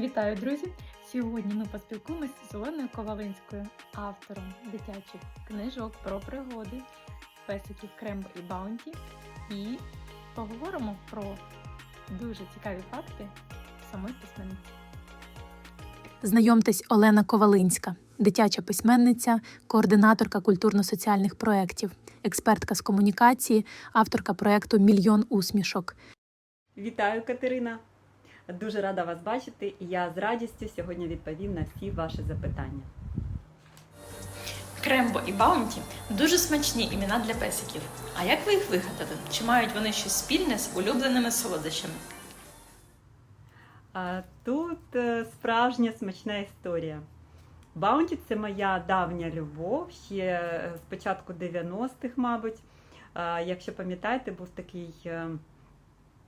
Вітаю, друзі! Сьогодні ми поспілкуємося з Оленою Ковалинською, автором дитячих книжок про пригоди, песиків Крембо і Баунті, і поговоримо про дуже цікаві факти самої письменниці. Знайомтесь Олена Ковалинська, дитяча письменниця, координаторка культурно-соціальних проєктів, експертка з комунікації, авторка проєкту Мільйон усмішок. Вітаю, Катерина! Дуже рада вас бачити, і я з радістю сьогодні відповім на всі ваші запитання. Крембо і Баунті дуже смачні імена для песиків. А як ви їх вигадали? Чи мають вони щось спільне з улюбленими солодощами? А тут е, справжня смачна історія. Баунті це моя давня любов, ще е, з початку 90-х, мабуть. Якщо пам'ятаєте, був такий е,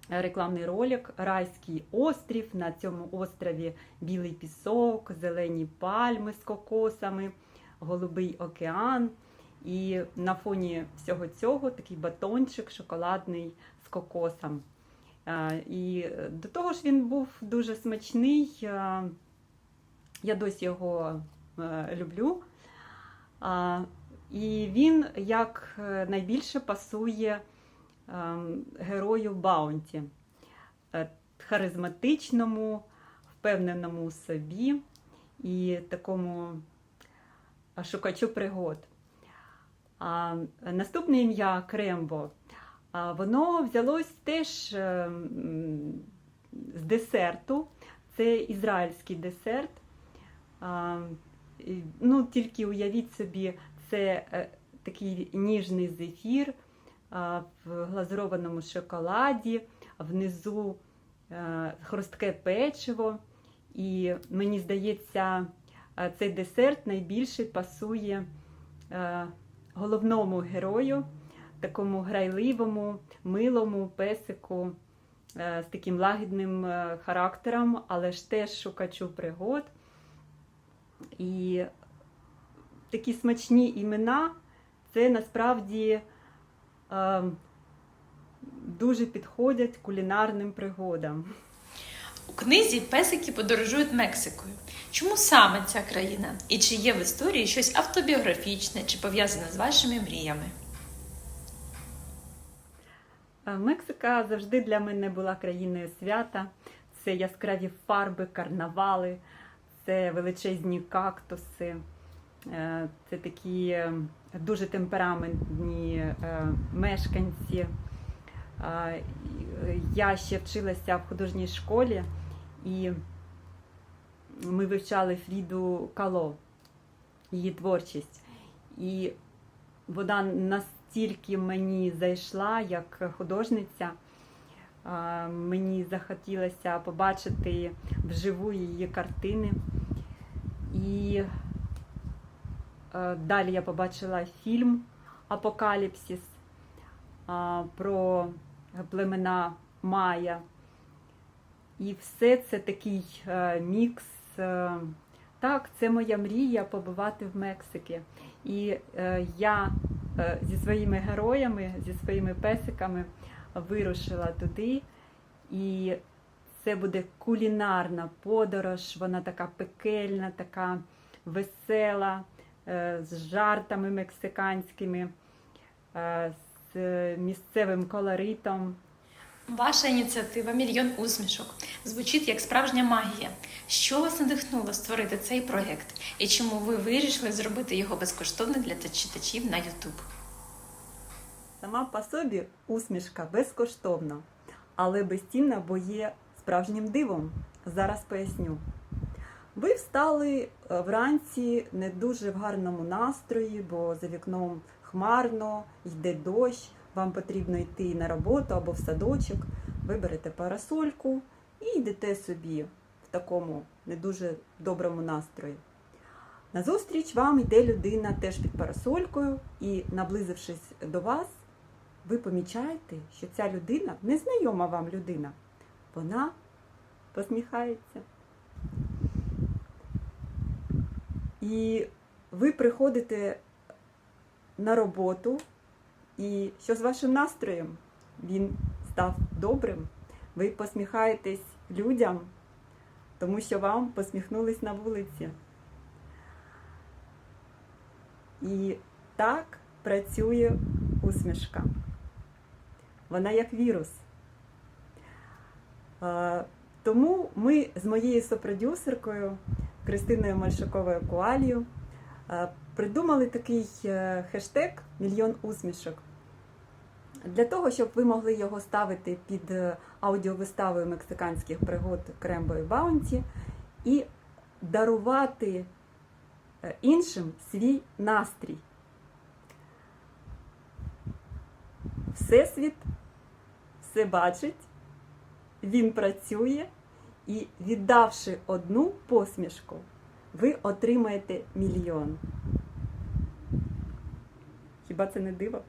рекламний ролик Райський острів. На цьому острові білий пісок, зелені пальми з кокосами, голубий океан. І на фоні всього цього такий батончик шоколадний з кокосом. І до того ж він був дуже смачний. Я досі його е, люблю. І він як е, найбільше пасує герою Баунті, Е, харизматичному, впевненому собі і такому шукачу пригод. А наступне ім'я Крембо. Воно взялось теж е, з десерту. Це ізраїльський десерт. Ну, тільки уявіть собі, це е, такий ніжний зефір в глазурованому шоколаді, внизу е, хрустке печиво. І мені здається, е, цей десерт найбільше пасує е, головному герою такому грайливому, милому песику з таким лагідним характером, але ж теж шукачу пригод. І такі смачні імена це насправді дуже підходять кулінарним пригодам. У книзі песики подорожують Мексикою. Чому саме ця країна? І чи є в історії щось автобіографічне чи пов'язане з вашими мріями? Е, Мексика завжди для мене була країною свята. Це яскраві фарби, карнавали, це величезні кактуси, це такі е, дуже темпераментні е, мешканці. Е, Я ще вчилася в художній школі, і ми вивчали Фріду Кало, її творчість. І вона настільки мені зайшла як художниця. Мені захотілося побачити вживу її картини. І е, далі я побачила фільм Апокаліпсис про племена Майя. І все це такий е, мікс. е, Так, це моя мрія побувати в Мексиці. І е, я е, зі своїми героями, зі своїми песиками вирушила туди. І це буде кулінарна подорож, вона така пекельна, така весела, е, з жартами мексиканськими, е, з місцевим колоритом. Ваша ініціатива Мільйон усмішок звучить як справжня магія. Що вас надихнуло створити цей проєкт? І чому ви вирішили зробити його безкоштовним для читачів на YouTube? Сама по собі усмішка безкоштовна, але безцінна, бо є справжнім дивом. Зараз поясню. Ви встали е, вранці не дуже в гарному настрої, бо за вікном хмарно, йде дощ, вам потрібно йти на роботу або в садочок. Ви берете парасольку і йдете собі в такому не дуже доброму настрої. Назустріч вам йде людина теж під парасолькою, і, наблизившись до вас, ви помічаєте, що ця людина, незнайома вам людина, вона посміхається. І ви приходите на роботу, і що з вашим настроєм? Він став добрим. Ви посміхаєтесь людям, тому що вам посміхнулись на вулиці. І так працює усмішка. Вона як вірус. Е, Тому ми з моєю сопродюсеркою Кристиною Мальшаковою Куалію е, придумали такий е, хештег Мільйон усмішок. Для того, щоб ви могли його ставити під е, аудіовиставою мексиканських пригод Крембо і Баунті і дарувати іншим свій настрій. Всесвіт все бачить, він працює, і віддавши одну посмішку, ви отримаєте мільйон. Хіба це не диво?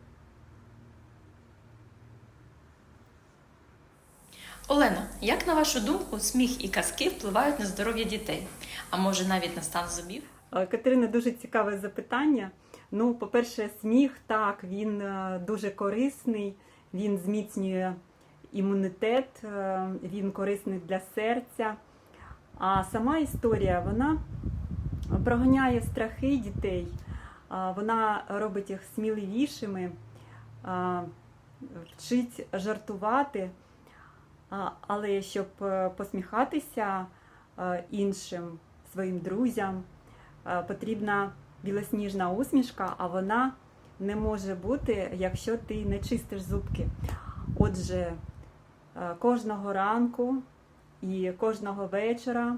Олена, як на вашу думку, сміх і казки впливають на здоров'я дітей, а може навіть на стан зубів? Е, Катерина, дуже цікаве запитання. Ну, по-перше, сміх так, він е, дуже корисний, він зміцнює імунітет, е, він корисний для серця. А сама історія вона проганяє страхи дітей, вона робить їх сміливішими, вчить жартувати. Але щоб е, посміхатися е, іншим своїм друзям, е, потрібна білосніжна усмішка, а вона не може бути, якщо ти не чистиш зубки. Отже, е, кожного ранку і кожного вечора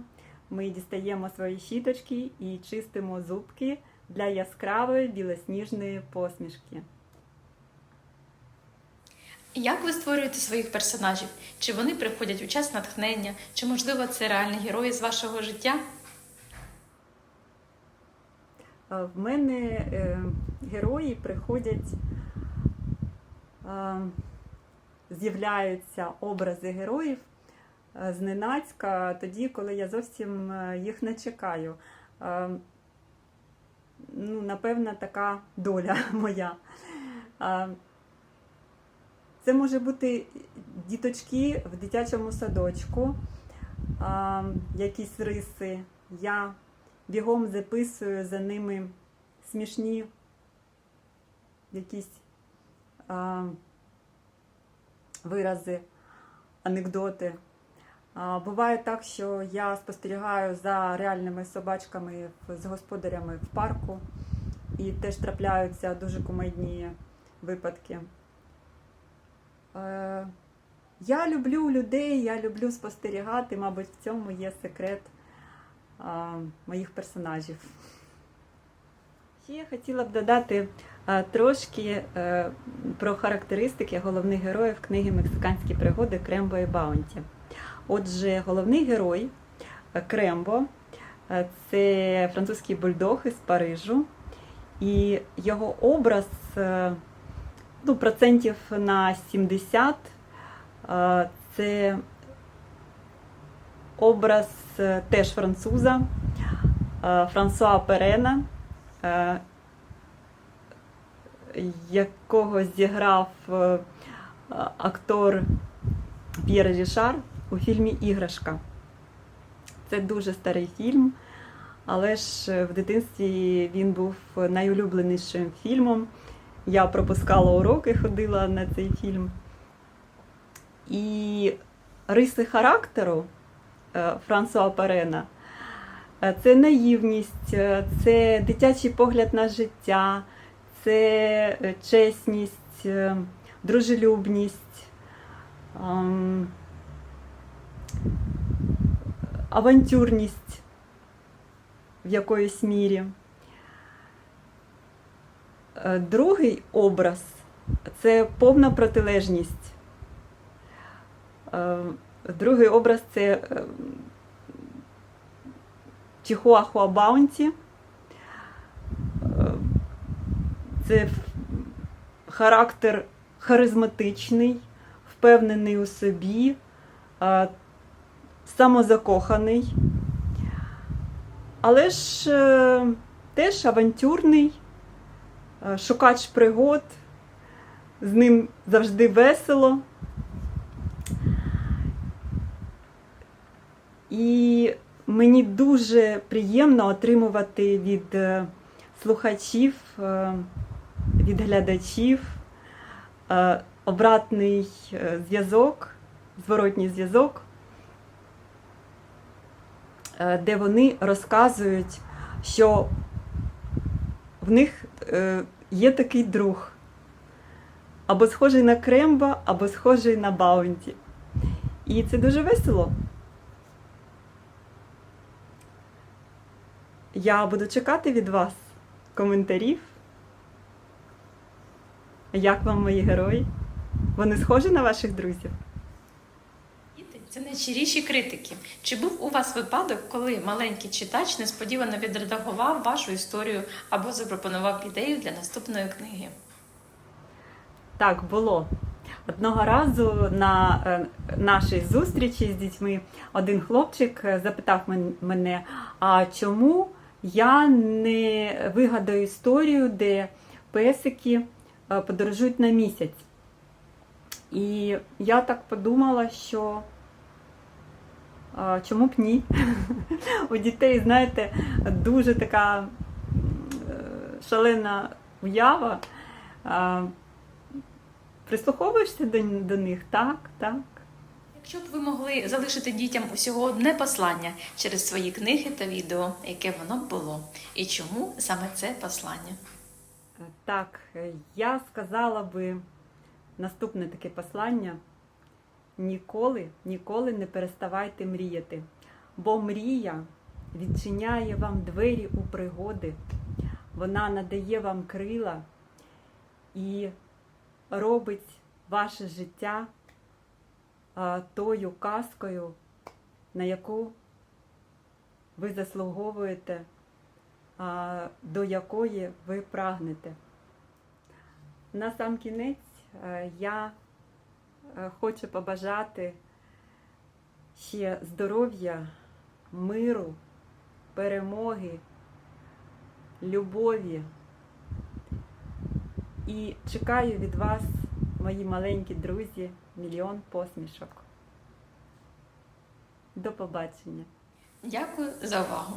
ми дістаємо свої щіточки і чистимо зубки для яскравої білосніжної посмішки. Як ви створюєте своїх персонажів? Чи вони приходять у час натхнення, чи можливо це реальні герої з вашого життя? Е, В мене е, герої приходять, е, з'являються образи героїв е, зненацька тоді, коли я зовсім е, їх не чекаю. Е, Ну, напевно, така доля моя. Це може бути діточки в дитячому садочку, якісь риси. Я бігом записую за ними смішні якісь вирази, анекдоти. Буває так, що я спостерігаю за реальними собачками з господарями в парку, і теж трапляються дуже кумедні випадки. Е, я люблю людей, я люблю спостерігати, мабуть, в цьому є секрет моїх персонажів. Ще я хотіла б додати трошки е, про характеристики головних героїв книги Мексиканські пригоди Крембо і Баунті. Отже, головний герой е, Крембо е, це французький бульдог із Парижу, і його образ ну, процентів на 70 е, це образ теж француза Франсуа Перена, якого зіграв е, актор П'єр Рішар у фільмі Іграшка. Це дуже старий фільм, але ж в дитинстві він був найулюбленішим фільмом. Я пропускала уроки, ходила на цей фільм. І риси характеру е, Франсуа Перена. Е, Це наївність, е, це дитячий погляд на життя, це е, чесність, е, дружелюбність, ем, авантюрність в якоїсь мірі. Е, Другий образ це повна протилежність. Другий образ це е, Чихуахуа Баунті. Е, Це характер харизматичний, впевнений у собі, самозакоханий, але ж е, теж авантюрний, шукач пригод, з ним завжди весело. І мені дуже приємно отримувати від е, слухачів, е, від глядачів е, обратний е, зв'язок, зворотній зв'язок, е, де вони розказують, що в них є такий друг, або схожий на Кремба, або схожий на Баунті. І це дуже весело. Я буду чекати від вас коментарів. Як вам мої герої? Вони схожі на ваших друзів? Це найщиріші критики. Чи був у вас випадок, коли маленький читач несподівано відредагував вашу історію або запропонував ідею для наступної книги? Так, було. Одного разу на е, нашій зустрічі з дітьми один хлопчик е, запитав мене, а чому я не вигадаю історію, де песики подорожують на місяць. І я так подумала, що е, чому б ні? У дітей, знаєте, дуже така е, шалена уява. Е, Прислуховуєшся до, до них? Так, так. Якщо б ви могли залишити дітям усього одне послання через свої книги та відео, яке воно б було, і чому саме це послання? Так, е, я сказала би наступне таке послання: ніколи, ніколи не переставайте мріяти, бо мрія відчиняє вам двері у пригоди, вона надає вам крила і робить ваше життя тою казкою, на яку ви заслуговуєте до якої ви прагнете. На сам кінець е, я е, хочу побажати ще здоров'я, миру, перемоги, любові. І чекаю від вас, мої маленькі друзі, мільйон посмішок. До побачення! Дякую за увагу!